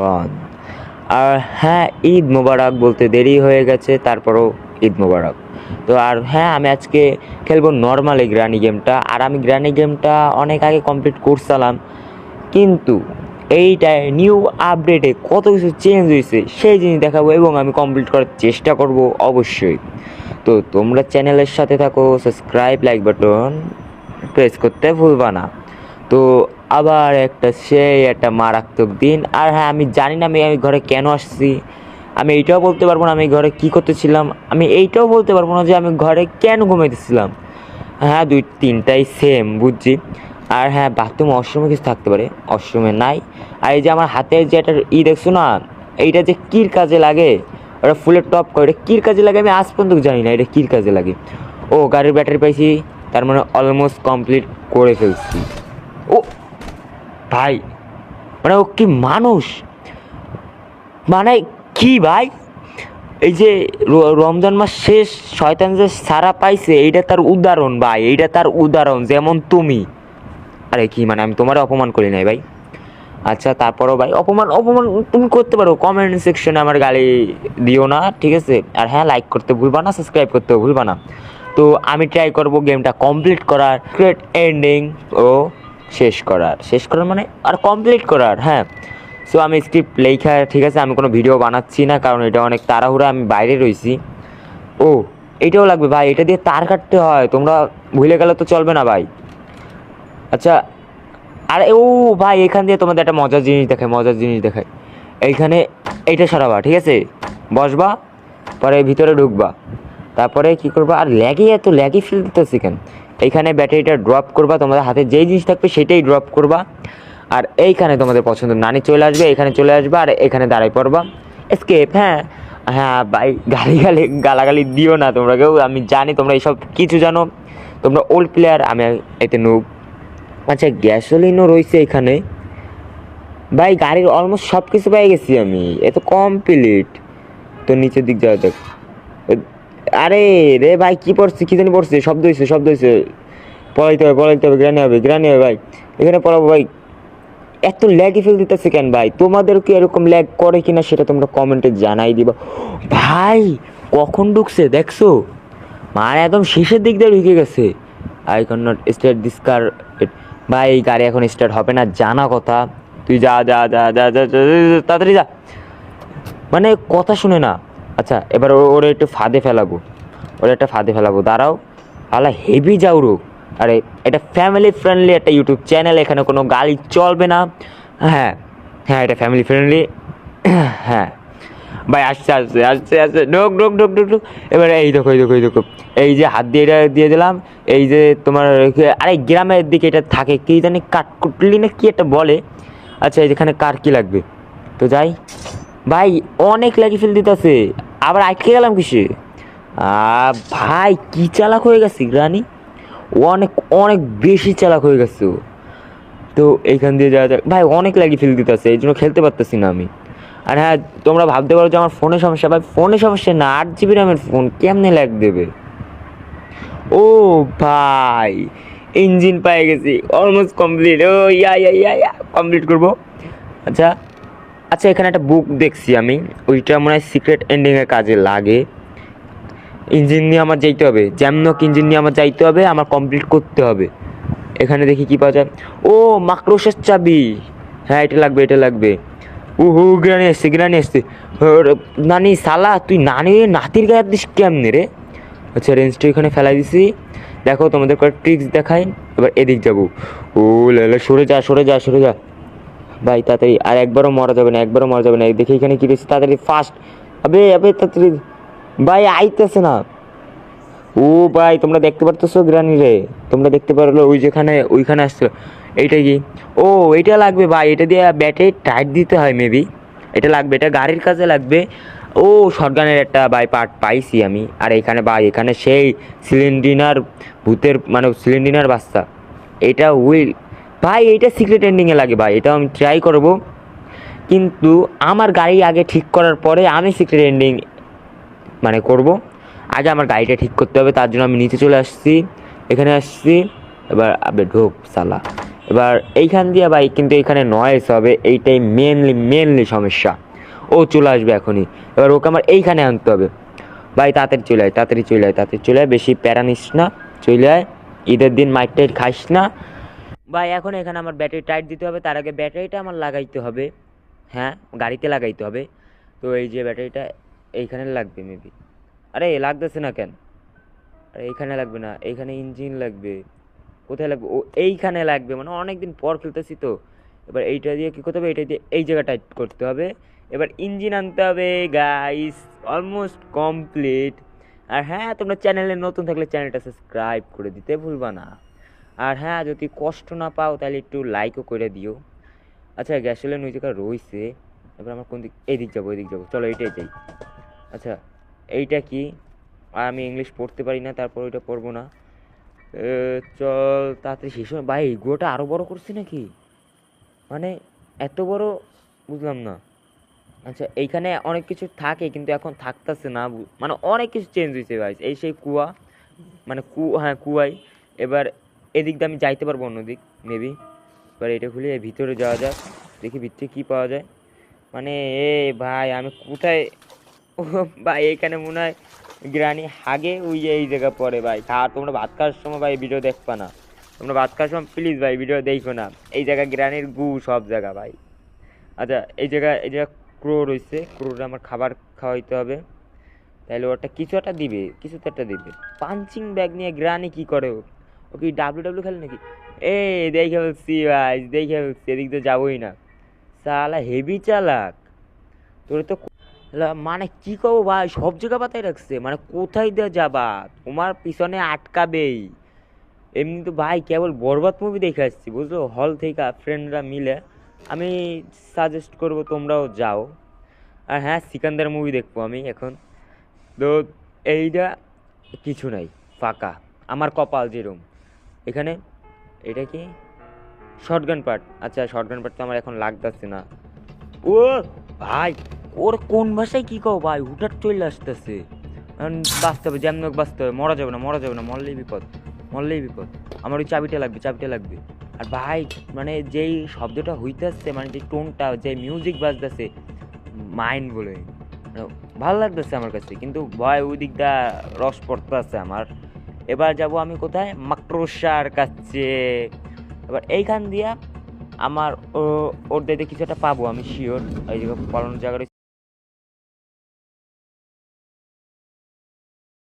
One. আর হ্যাঁ ঈদ মোবারক বলতে দেরি হয়ে গেছে, তারপরও ঈদ মোবারক। তো আর হ্যাঁ আমি আজকে খেলব নর্মাল গ্রানি গেমটা আর আমি গ্রানি গেমটা অনেক আগে কমপ্লিট করছিলাম। কিন্তু এইটায় নিউ আপডেটে কত কিছু চেঞ্জ হয়েছে, সেই জিনিস দেখাবো এবং আমি কমপ্লিট করার চেষ্টা করব অবশ্যই। তো তোমরা চ্যানেলের সাথে থাকো সাবস্ক্রাইব লাইক বাটন প্রেস করতে ভুলবা না। তো আবার একটা সেই, একটা মারাত্মক দিন। আর হ্যাঁ আমি জানি না আমি আমি ঘরে কেন আসছি। আমি এইটাও বলতে পারব না আমি ঘরে কী করতেছিলাম। আমি এইটাও বলতে পারব না যে আমি ঘরে কেন ঘুমাইতেছিলাম। হ্যাঁ দুই, তিনটাই সেম বুঝছি। আর হ্যাঁ বাথরুম অশ্রমে কিছু থাকতে পারে অশ্রমে নাই। আর এই যে আমার হাতে যে একটা ই দেখছ না, এইটা যে কির কাজে লাগে? ওটা ফুলের টপ করে এটা কির কাজে লাগে আমি আজ পর্যন্ত জানি না, এটা কির কাজে লাগে। ও, গাড়ির ব্যাটারি পাইছি, তার মানে অলমোস্ট কমপ্লিট করে ফেলছি। ও ভাই মানে ও কি মানুষ? মানে কি ভাই? এই যে রমজান মাস শেষ, শয়তান যে সারা পাইছে, এইটা তার উদাহরণ ভাই, এইটা তার উদাহরণ, যেমন তুমি। আরে কি মানে আমি তোমার অপমান করি নাই ভাই। আচ্ছা তারপরও ভাই, অপমান অপমান তুমি করতে পারো কমেন্ট সেকশনে আমার গালি দিও না, ঠিক আছে? আর হ্যাঁ লাইক করতে ভুলবা না সাবস্ক্রাইব করতে ভুলবা না। তো আমি ট্রাই করব গেমটা কমপ্লিট করার গ্রেট এন্ডিং ও। শেষ করার। শেষ করার মানে আর কমপ্লিট করার হ্যাঁ। সো আমি স্ক্রিপ্ট লেখা ঠিক আছে, আমি কোনো ভিডিও বানাচ্ছি না, কারণ এটা অনেক তাড়াহুড়া, আমি বাইরে রয়েছি ও, এটাও লাগবে ভাই, এটা দিয়ে তার কাটতে হয়, তোমরা ভুলে গেলে তো চলবে না ভাই। আচ্ছা আরে ও ভাই, এখান দিয়ে তোমাদের একটা মজার জিনিস দেখায় মজার জিনিস দেখায় এইখানে এইটা সরাবা, ঠিক আছে? বসবা, পরে ভিতরে ঢুকবা। তারপরে কি করবা? আর ল্যাগই এত ল্যাগই ফিল দিতেছি কেন? এইখানে ব্যাটারিটা ড্রপ করবা, তোমাদের হাতে যেই জিনিস থাকবে সেটাই ড্রপ করবা। আর এইখানে তোমাদের পছন্দ, নানি চলে আসবে, এখানে চলে আসবে, আর এখানে দাঁড়াই পড়বা। এসকেপ হ্যাঁ? হ্যাঁ ভাই, গালি গালি, গালাগালি দিও না তোমরা কেউ আমি জানি তোমরা এইসব কিছু জানো। তোমরা ওল্ড প্লেয়ার আমি এতে নুব আচ্ছা গ্যাসোলিনও রয়েছে এখানে। ভাই, গাড়ির অলমোস্ট সব কিছু পেয়ে গেছি আমি এ তো কমপ্লিট তো নিচের দিক যাওয়া যাক। আরে রে ভাই, কি পড়ছে কি জানি পড়ছে শব্দ হয়েছে শব্দ হয়েছে পড়াইতে হবে পড়াইতে হবে গ্রানি হবে গ্রানি হবে ভাই। এখানে পড়াবো ভাই, এত ল্যাগই ফেল দিতেছে কেন ভাই? তোমাদের কি এরকম ল্যাগ করে কিনা সেটা তোমরা কমেন্টে জানাই দিবা। ভাই, কখন ঢুকছে দেখছ? মানে একদম শেষের দিক দিয়ে ঢুকে গেছে। I can not start this car ভাই, এই গাড়ি এখন স্টার্ট হবে না, জানা কথা। তুই যা যা যা যা যা, তাড়াতাড়ি যা। মানে কথা শুনে না। আচ্ছা এবার ওরে একটু ফাঁদে ফেলাবো। ওরে একটা ফাঁদে ফেলাবো। দাঁড়াও। আলা হেভি যাউরো আরে, এটা ফ্যামিলি ফ্রেন্ডলি একটা ইউটিউব চ্যানেল এখানে কোনো গালি চলবে না। হ্যাঁ হ্যাঁ এটা ফ্যামিলি ফ্রেন্ডলি হ্যাঁ। ভাই, আসছে আসছে আসছে আসছে। ঢোক ঢোক ঢোক ঢোক ঢোক। এবারে এই দেখো এই দেখো এই দেখো। এই যে হাত দিয়ে এটা দিয়ে দিলাম, এই যে তোমার আরে, গ্রামের দিকে এটা থাকে, কি জানি কাঠকুটলি না কি একটা বলে। আচ্ছা এখানে কার কি লাগবে? তো যাই। ভাই, অনেক লাগি ফেল দিতেছে। আবার আটকে গেলাম কিসে? ভাই, কি চালাক হয়ে গেছে গ্রানি? অনেক অনেক বেশি চালাক হয়ে গেছে। তো এইখান দিয়ে যাওয়া যাক। ভাই, অনেক লাগি ফেল দিতেছে, এই জন্য খেলতে পারতেছি না আমি। আর হ্যাঁ তোমরা ভাবতে পারো যে আমার ফোনে সমস্যা। ভাই, ফোনে সমস্যা না, আট জিবি র্যামের ফোন, কেমনে ল্যাগ দেবে? ও ভাই, ইঞ্জিন পেয়ে গেছি অলমোস্ট কমপ্লিট ও, ইয়া ইয়া ইয়া কমপ্লিট করব। আচ্ছা আচ্ছা এখানে একটা বুক দেখছি আমি। ওইটা মনে হয় সিক্রেট এন্ডিংয়ের কাজে লাগে। ইঞ্জিন নিয়ে আমার যাইতে হবে। জ্যামনক ইঞ্জিন নিয়ে আমার যাইতে হবে, আমার কমপ্লিট করতে হবে। এখানে দেখি কি পাওয়া যায়। ও মাক্রোসের চাবি। হ্যাঁ এটা লাগবে এটা লাগবে। উহু গ্রানি এসছে গ্রানি এসছে। নানি, সালা, তুই নানি, নাতির গায়ে দিস কেমনে রে? আচ্ছা রেঞ্জটা এখানে ফেলাই দিছি। দেখো, তোমাদের কয়েক ট্রিক্স দেখাই। এবার এদিক যাব। ও লেলে সরে যা সরে যা সরে যা। ভাই, তাড়াতাড়ি, আর একবারও মরা যাবে না, একবারও মরা যাবে না। দেখি এখানে কি রয়েছে তাড়াতাড়ি ফাস্ট আবে আবে, তাড়াতাড়ি। ভাই, আইতেছে না। ও ভাই, তোমরা দেখতে পারতেছো গ্রানি রে? তোমরা দেখতে পারল ওই যেখানে, ওইখানে আসছিল। এইটা কি? ও, এইটা লাগবে ভাই, এটা দিয়ে ব্যাটে টাইট দিতে হয় মেবি এটা লাগবে, এটা গাড়ির কাজে লাগবে। ও শটগানের একটা, ভাই পার্ট পাইছি আমি। আর এখানে ভাই, এখানে সেই সিলিন্ডিনার ভূতের মানে সিলিন্ডিনার বাচ্চা। এটা উইল ভাই, এইটা সিক্রেট এন্ডিংয়ে লাগে ভাই এটা আমি ট্রাই করব। কিন্তু আমার গাড়ি আগে ঠিক করার পরে আমি সিক্রেট এন্ডিং মানে করব। আগে আমার গাড়িটা ঠিক করতে হবে, তার জন্য আমি নিচে চলে আসছি। এখানে আসছি, এবার আবে ঢোক সালা। এবার এইখান দিয়ে ভাই, কিন্তু এখানে নয়েস হবে, এইটাই মেনলি মেনলি সমস্যা। ও চলে আসবে এখনই। এবার ওকে আমার এইখানে আনতে হবে। ভাই, তাড়াতাড়ি চলে আয়, তাড়াতাড়ি চলে আয়, তাড়াতাড়ি চলে আয়, বেশি প্যারা নিস না। চলে আয়, ঈদের দিন মাইক টাইট খাইস না। ভাই, এখন এখানে আমার ব্যাটারি টাইট দিতে হবে, তার আগে ব্যাটারিটা আমার লাগাইতে হবে। হ্যাঁ গাড়িতে লাগাইতে হবে। তো এই যে ব্যাটারিটা এইখানে লাগবে মেবি আরে, লাগতেছে না কেন? আরে, এইখানে লাগবে না, এইখানে ইঞ্জিন লাগবে। কোথায় লাগবে? ও, এইখানে লাগবে মানে অনেক দিন পর খেলতেছি তো। এবার এইটা দিয়ে কী করতে হবে? এইটা দিয়ে এই জায়গা টাইট করতে হবে। এবার ইঞ্জিন আনতে হবে গাইস অলমোস্ট কমপ্লিট আর হ্যাঁ তোমরা চ্যানেলে নতুন থাকলে চ্যানেলটা সাবস্ক্রাইব করে দিতে ভুলবা না। আর হ্যাঁ যদি কষ্ট না পাও তাহলে একটু লাইকও করে দিও। আচ্ছা গ্যাসোলিন ওই জায়গায় রয়েছে, এবার আমার কোন দিক এই দিক যাব এই দিক যাব। চলো, এইটাই যাই। আচ্ছা এইটা কি? আর আমি ইংলিশ পড়তে পারি না, তারপর ওইটা পড়ব না। চল, তাড়াতাড়ি শেষ হয় ভাই এগুলোটা আরও বড় করছে নাকি? মানে এত বড়, বুঝলাম না। আচ্ছা এইখানে অনেক কিছু থাকে, কিন্তু এখন থাকতেছে না মানে অনেক কিছু চেঞ্জ হয়েছে ভাই এই সেই কুয়া মানে কু হ্যাঁ কুয়াই এবার এদিক দিয়ে আমি যাইতে পারব অন্যদিক মেবি এবার এটা খুলে ভিতরে যাওয়া যাক, দেখি ভিতরে কী পাওয়া যায়। মানে এ ভাই, আমি কোথায়? ও ভাই, এখানে মনে হয় গ্রানি হাগে ওই যে এই জায়গা পরে ভাই। আর তোমরা ভাত খাওয়ার সময় ভাই ভিডিও দেখবা না। তোমরা ভাত খাওয়ার সময় প্লিজ ভাই ভিডিও দেখো না। এই জায়গা গ্রানির গু সব জায়গা ভাই। আচ্ছা এই জায়গা এই জায়গা ক্রো রয়েছে। ক্রোটা আমার খাবার খাওয়াইতে হবে। তাহলে ওটা কিছু একটা দিবে, কিছু তো একটা দিবে। পাঞ্চিং ব্যাগ নিয়ে গ্রানি কি করে ও কি ডাব্লিউ ডাব্লিউ খেলে নাকি? এ দেখে বলছি ভাই, দেখে বলছি, এদিক দিয়ে যাবোই না। সালা হেভি চালাক। তোর তো মানে কি কব ভাই, সব জায়গা পাতায় রাখছে। মানে কোথায় দিয়ে যাবা? তোমার পিছনে আটকাবেই। এমনি তো ভাই, কেবল বরবাদ মুভি দেখে আসছি, বুঝলো? হল থেকে ফ্রেন্ডরা মিলে। আমি সাজেস্ট করব তোমরাও যাও। আর হ্যাঁ সিকান্দার মুভি দেখব আমি এখন। তো এইটা কিছু নাই, ফাঁকা। আমার কপাল যেরম। এখানে এটা কি? শর্টগান পার্ট আচ্ছা শর্টগান পার্ট তো আমার এখন লাগতেছে না। ও ভাই, ওর কোন ভাষায় কি কও ভাই? হুটার চলে আসতেছে। বাঁচতে হবে, যেমন হোক বাঁচতে হবে। মরা যাবে না, মরা যাবে না, মরলেই বিপদ মরলেই বিপদ। আমার ওই চাবিটা লাগবে চাবিটা লাগবে। আর ভাই মানে যেই শব্দটা হইতেছে মানে যে টোনটা, যে মিউজিক বাজতেছে মাইন্ড বলে। মানে ভালো লাগতেছে আমার কাছে, কিন্তু ভয় ওই দিকটা রস পড়তে পড়তেছে আমার। এবার যাব আমি কোথায়? মাক্রোসার কাছে। এবার এইখান দিয়া আমার ওর দিকে কিছু একটা পাবো, আমি শিওর ওই যে পালানোর জায়গা